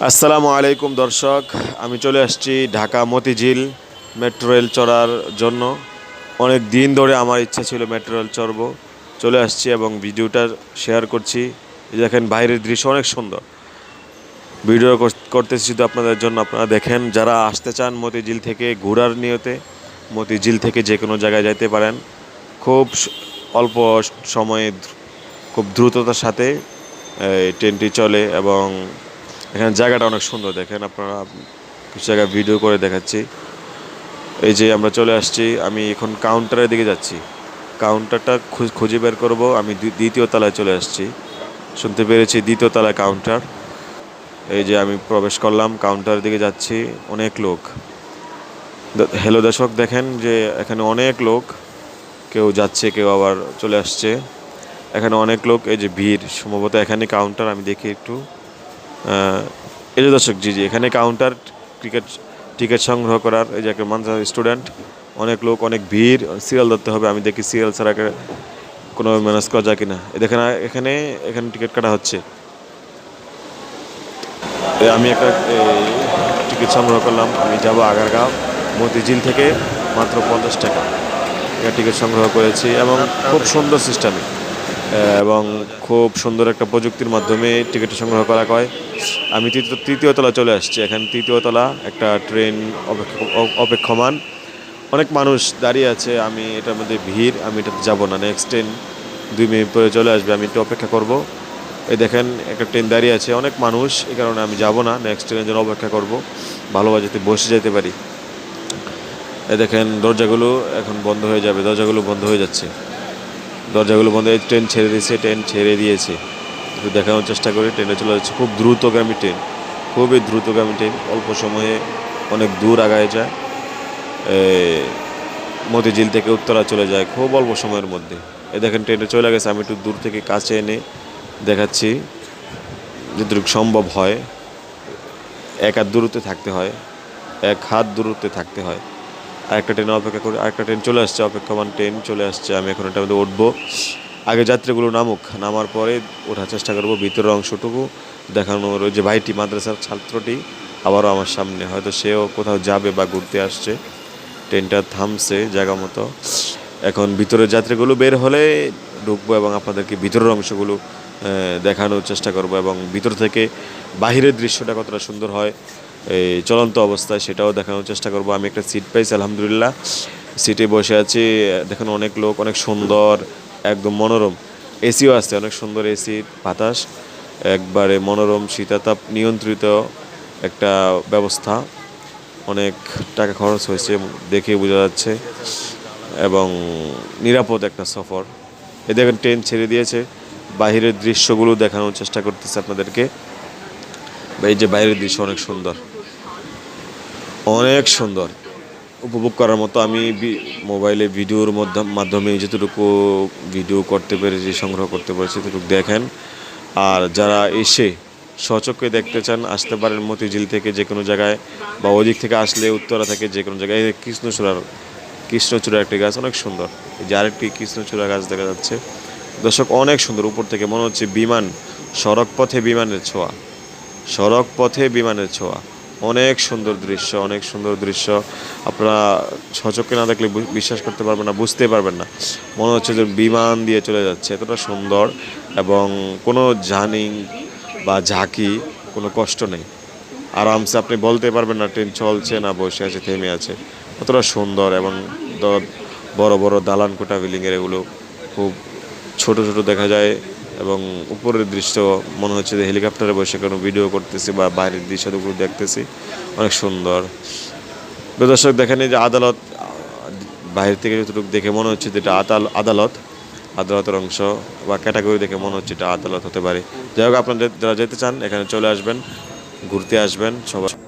আসসালামু আলাইকুম দর্শক, আমি চলে আসছি ঢাকা মতিঝিল মেট্রো রেল চড়ার জন্য। অনেক দিন ধরে আমার ইচ্ছা ছিল মেট্রো রেল চড়ব। চলে আসছি এবং ভিডিওটা শেয়ার করছি। দেখেন, বাইরের দৃশ্য অনেক সুন্দর। ভিডিও কর- করতেছি শুধু আপনাদের জন্য। আপনারা দেখেন, যারা আসতে চান মতিঝিল থেকে ঘোরার নিয়তে, মতিঝিল থেকে যে কোনো জায়গায় যাইতে পারেন। খুব অল্প সময়ে খুব দ্রুততার সাথে ট্রেনটি চলে এবং এখানে জায়গাটা অনেক সুন্দর দেখেন আপনারা, কিছু জায়গায় ভিডিও করে দেখাচ্ছি। এই যে আমরা চলে আসছি, আমি এখন কাউন্টারের দিকে যাচ্ছি। কাউন্টারটা খুঁজে বের করব, আমি দ্বি- দ্বিতীয় তলায় চলে আসছি। শুনতে পেরেছি দ্বিতীয় তলায় কাউন্টার এই যে আমি প্রবেশ করলাম কাউন্টারের দিকে যাচ্ছি, অনেক লোক। হ্যালো দর্শক, দেখেন যে এখানে অনেক লোক, কেউ যাচ্ছে, কেউ আবার চলে আসছে। এখানে অনেক লোক, এই যে ভিড়। সম্ভবত এখানে কাউন্টার আমি দেখি একটু। যে দর্শক জি জি, এখানে কাউন্টার টিকিট টিকিট সংগ্রহ করার এই যে একটা মানুষ স্টুডেন্ট অনেক লোক, অনেক ভিড় সিরিয়াল ধরতে হবে, আমি দেখি সিরিয়াল ছাড়া কোনো ম্যানেজ করা যায় কিনা। দেখেন, এখানে এখানে টিকিট কাটা হচ্ছে। আমি একটা টিকিট সংগ্রহ করলাম, আমি যাব আগারগাঁও, মতিঝিল থেকে মাত্র পঞ্চাশ টাকা। টিকিট সংগ্রহ করেছি এবং খুব সুন্দর সিস্টেমে এবং খুব সুন্দর একটা প্রযুক্তির মাধ্যমে টিকিট সংগ্রহ করা হয়। আমি তৃতীয় তৃতীয় তলা চলে আসছি। এখানে তৃতীয় তলা একটা ট্রেন অপেক্ষ- অপেক্ষমান। অনেক মানুষ দাঁড়িয়ে আছে। আমি এটার মধ্যে ভিড়। আমি এটাতে যাব না। নেক্সট ট্রেন দুই মিনিট পরে চলে আসবে। আমি একটু অপেক্ষা করব। এই দেখেন, একটা ট্রেন দাঁড়িয়ে আছে। অনেক মানুষ। এই কারণে আমি যাব না। নেক্সট ট্রেনের জন্য অপেক্ষা করব। ভালোভাবে যাতে বসে যেতে পারি। এ দেখেন, দরজাগুলো এখন বন্ধ হয়ে যাবে। দরজাগুলো বন্ধ হয়ে যাচ্ছে। দরজাগুলো বন্ধ হয়ে ট্রেন ছেড়ে দিয়েছে, ট্রেন ছেড়ে দিয়েছে। একটু দেখানোর চেষ্টা করি, ট্রেনে চলে যাচ্ছে খুব দ্রুতগামী ট্রেন, খুবই দ্রুতগামী ট্রেন, অল্প সময়ে অনেক দূর আগায় যায়। মতিঝিল থেকে উত্তরা চলে যায় খুব অল্প সময়ের মধ্যে। এ দেখেন ট্রেনে চলে গেছে, আমি একটু দূর থেকে কাছে এনে দেখাচ্ছি, যতটুকু সম্ভব হয়। এক হাত দূরত্বে থাকতে হয়, এক হাত দূরত্বে থাকতে হয়। আরেকটা ট্রেন অপেক্ষা করে আরেকটা ট্রেন চলে আসছে অপেক্ষমান ট্রেন চলে আসছে। আমি এখন এটার মধ্যে উঠবো। আগে যাত্রীগুলো নামুক। নামার পরে ওঠার চেষ্টা করব ভিতরের অংশটুকু। দেখানোর যে ভাইটি মাদ্রাসার ছাত্রটি, আবারও আমার সামনে। হয়তো সেও কোথাও যাবে বা ঘুরতে আসছে। ট্রেনটা থামছে জায়গা মতো। এখন ভিতরের যাত্রীগুলো বের হলে ঢুকবো এবং আপনাদেরকে ভিতরের অংশগুলো দেখানোর চেষ্টা করব এবং ভিতর থেকে বাহিরের দৃশ্যটা কতটা সুন্দর হয় এই চলন্ত অবস্থায় সেটাও দেখানোর চেষ্টা করব। আমি একটা সিট পাইছি আলহামদুলিল্লাহ। সিটে বসে আছি। দেখেন, অনেক লোক, অনেক সুন্দর, একদম মনোরম। এসিও আছে, অনেক সুন্দর এসি বাতাস। একবারে মনোরম, শীতাতাপ নিয়ন্ত্রিত একটা ব্যবস্থা। অনেক টাকা খরচ হয়েছে, দেখে বোঝা যাচ্ছে। এবং নিরাপদ একটা সফর। এ দেখেন ট্রেন ছেড়ে দিয়েছে। বাহিরের দৃশ্যগুলো দেখানোর চেষ্টা করতেছে আপনাদেরকে। এই যে বাইরের দৃশ্য অনেক সুন্দর। অনেক সুন্দর। উপভোগ করার মতো আমি মোবাইলে ভিডিওর মধ্যে, মাধ্যমে যতটুকু ভিডিও করতে পেরেছি, সংগ্রহ করতে পেরেছি, ততটুকু দেখেন। আর যারা এসে সচক্ষে দেখতে চান, আসতে পারেন মতিঝিল থেকে যে কোনো জায়গায় বা ওদিক থেকে আসলে উত্তরা থেকে যে কোনো জায়গায় কৃষ্ণচূড়ার কৃষ্ণচূড়া একটি গাছ, অনেক সুন্দর। এই যে আরেকটি কৃষ্ণচূড়া গাছ দেখা যাচ্ছে। দর্শক, অনেক সুন্দর। উপর থেকে মনে হচ্ছে বিমান সড়ক পথে বিমানের ছোঁয়া। সড়ক পথে বিমানের ছোঁয়া। অনেক সুন্দর দৃশ্য, অনেক সুন্দর দৃশ্য। আপনারা সচক্ষে না দেখলে বিশ্বাস করতে পারবেন না, বুঝতে পারবেন না। মনে হচ্ছে যে বিমান দিয়ে চলে যাচ্ছে, এতটা সুন্দর এবং কোনো জার্নিং বা ঝাঁকি, কোনো কষ্ট নেই। আরামসে আপনি বলতে পারবেন না ট্রেন চলছে না বসে আছে, থেমে আছে। অতটা সুন্দর এবং বড় বড় দালান কোটা বিল্ডিংয়ের এগুলো খুব ছোট ছোট দেখা যায়। এবং উপরের দৃশ্য মনে হচ্ছে যে হেলিকপ্টারে বসে কোনো ভিডিও করতেছি বা বাইরের দৃশ্য দৃশ্যগুলো দেখতেছি। অনেক সুন্দর। দর্শক, দেখেন যে আদালত, বাইরে থেকে যতটুকু দেখে মনে হচ্ছে যে এটা আদাল- আদালত, আদালতের অংশ বা ক্যাটাগরি দেখে মনে হচ্ছে এটা আদালত হতে পারে। যাই হোক আপনারা যারা যেতে চান, এখানে চলে আসবেন, ঘুরতে আসবেন সবাই